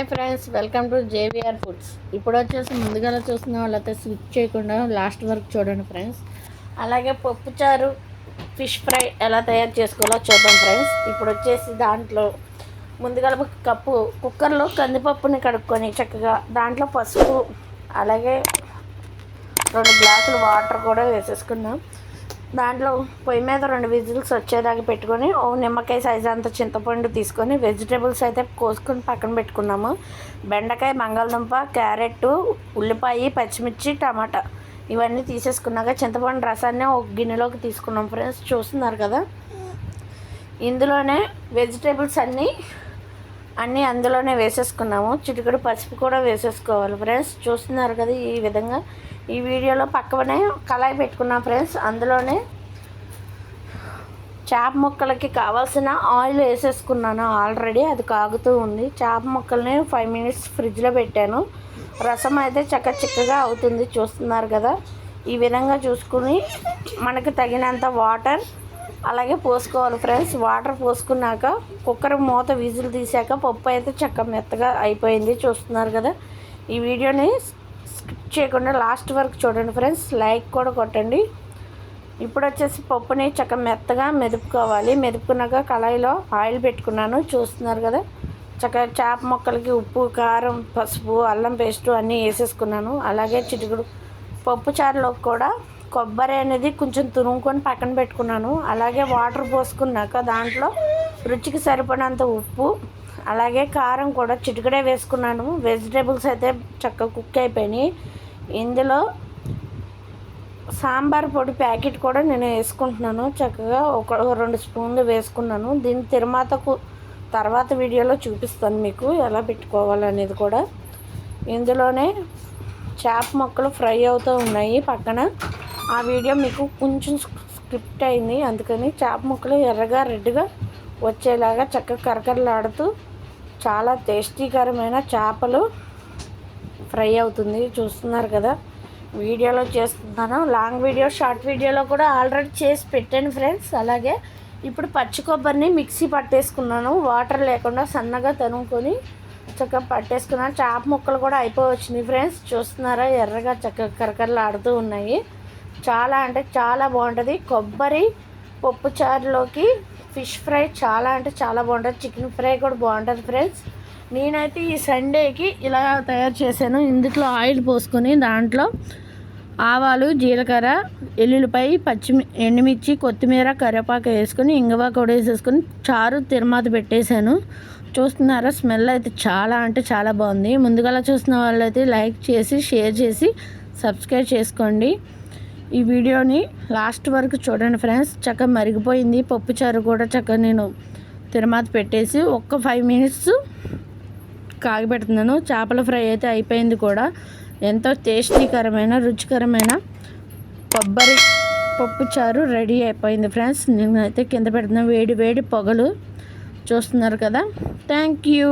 Hi friends welcome to JVR foods. ఇప్పుడు వచ్చేసి ముందుగా చూసిన వాళ్ళైతే స్విచ్ చేయకుండా లాస్ట్ వరకు చూడండి ఫ్రెండ్స్. అలాగే పప్పుచారు ఫిష్ ఫ్రై ఎలా తయారు చేసుకోవాలో చూద్దాం ఫ్రెండ్స్. ఇప్పుడు వచ్చేసి దాంట్లో ముందుగా ఒక కప్పు కుక్కర్లో కందిపప్పుని కడుక్కొని చక్కగా దాంట్లో పసుపు అలాగే రెండు గ్లాసులు వాటర్ కూడా వేసేసుకున్నాం దాంట్లో పొయ్యి మీద రెండు విజిల్స్ వచ్చేదాకా పెట్టుకొని ఓ నిమ్మకాయ సైజ్ అంత చింతపండు తీసుకొని వెజిటేబుల్స్ అయితే కోసుకొని పక్కన పెట్టుకున్నాము. బెండకాయ బంగాళదుంప క్యారెట్ ఉల్లిపాయ పచ్చిమిర్చి టమాటా ఇవన్నీ తీసేసుకున్నాక చింతపండు రసాన్ని ఒక గిన్నెలోకి తీసుకున్నాం. ఫ్రెండ్స్ చూస్తున్నారు కదా? ఇందులోనే వెజిటేబుల్స్ అన్నీ అన్నీ అందులోనే వేసేసుకున్నాము. చిటికడు పసుపు కూడా వేసేసుకోవాలి ఫ్రెండ్స్. చూస్తున్నారు కదా ఈ విధంగా. ఈ వీడియోలో పక్కనే కళాయి పెట్టుకున్నాం ఫ్రెండ్స్. అందులోనే చేప ముక్కలకి కావాల్సిన ఆయిల్ వేసేసుకున్నాను ఆల్రెడీ. అది కాగుతూ ఉంది. చేప ముక్కల్ని ఫైవ్ మినిట్స్ ఫ్రిడ్జ్లో పెట్టాను. రసం అయితే చక్క చిక్కగా అవుతుంది. చూస్తున్నారు కదా. ఈ విధంగా చూసుకుని మనకు తగినంత వాటర్ అలాగే పోసుకోవాలి ఫ్రెండ్స్. వాటర్ పోసుకున్నాక కుక్కర్ మూత విజిల్ తీసాక పప్పు అయితే చక్క మెత్తగా అయిపోయింది చూస్తున్నారు కదా. ఈ వీడియోని స్కిప్ చేయకుండా లాస్ట్ వరకు చూడండి ఫ్రెండ్స్. లైక్ కూడా కొట్టండి. ఇప్పుడు వచ్చేసి పప్పుని చక్క మెత్తగా మెదుపుకోవాలి. మెదుపుకున్నాక కళాయిలో ఆయిల్ పెట్టుకున్నాను చూస్తున్నారు కదా. చక్క చేప మొక్కలకి ఉప్పు కారం పసుపు అల్లం పేస్టు అన్నీ వేసేసుకున్నాను. అలాగే చిటికుడు పప్పు చారులోకి కూడా కొబ్బరి అనేది కొంచెం తురుముకొని పక్కన పెట్టుకున్నాను. అలాగే వాటర్ పోసుకున్నాక దాంట్లో రుచికి సరిపడినంత ఉప్పు అలాగే కారం కూడా చిటికడే వేసుకున్నాను. వెజిటేబుల్స్ అయితే చక్కగా కుక్ అయిపోయినాయి. ఇందులో సాంబార్ పొడి ప్యాకెట్ కూడా నేను వేసుకుంటున్నాను. చక్కగా ఒక రెండు స్పూన్లు వేసుకున్నాను. దీని తిరుమాతకు తర్వాత వీడియోలో చూపిస్తాను మీకు ఎలా పెట్టుకోవాలనేది కూడా. ఇందులోనే చేప మొక్కలు ఫ్రై అవుతూ ఉన్నాయి పక్కన. ఆ వీడియో మీకు కొంచెం స్క్రిప్ట్ అయింది. అందుకని చేప ముక్కలు ఎర్రగా రెడ్గా వచ్చేలాగా చక్కగా కరకరలాడుతూ చాలా టేస్టీకరమైన చేపలు ఫ్రై అవుతుంది. చూస్తున్నారు కదా వీడియోలో చేస్తున్నాను. లాంగ్ వీడియో షార్ట్ వీడియోలో కూడా ఆల్రెడీ చేసి పెట్టాను ఫ్రెండ్స్. అలాగే ఇప్పుడు పచ్చి కొబ్బరిని మిక్సీ పట్టేసుకున్నాను. వాటర్ లేకుండా సన్నగా తనుకొని చక్కగా పట్టేసుకున్నాను. చేప ముక్కలు కూడా అయిపోవచ్చింది ఫ్రెండ్స్. చూస్తున్నారా ఎర్రగా చక్కగా కరకరలు ఆడుతూ ఉన్నాయి. చాలా అంటే చాలా బాగుంటుంది. కొబ్బరి పప్పు చారులోకి ఫిష్ ఫ్రై చాలా అంటే చాలా బాగుంటుంది. చికెన్ ఫ్రై కూడా బాగుంటుంది ఫ్రెండ్స్. నేనైతే ఈ సండేకి ఇలా తయారు చేశాను. ఇందులో ఆయిల్ పోసుకొని దాంట్లో ఆవాలు జీలకర్ర ఎల్లుల్లిపాయ పచ్చి ఎండుమిర్చి కొత్తిమీర కరివేపాకు వేసుకొని ఇంగవా కూడా వేసేసుకొని చారు తిరుమాత పెట్టేశాను. చూస్తున్నారా? స్మెల్ అయితే చాలా అంటే చాలా బాగుంది. ముందుగా చూస్తున్న వాళ్ళైతే లైక్ చేసి షేర్ చేసి సబ్స్క్రైబ్ చేసుకోండి. ఈ వీడియోని లాస్ట్ వరకు చూడండి ఫ్రెండ్స్. చక్కగా మరిగిపోయింది. పప్పు చారు కూడా చక్కగా నేను తిరుమాత పెట్టేసి ఒక్క ఫైవ్ మినిట్స్ కాగిపెడుతున్నాను చేపల ఫ్రై అయితే అయిపోయింది కూడా. ఎంతో టేస్టీకరమైన రుచికరమైన కొబ్బరి పప్పు చారు రెడీ అయిపోయింది ఫ్రెండ్స్. నేనైతే కింద పెడుతున్నాను వేడి వేడి పొగలు చూస్తున్నారు కదా. Thank you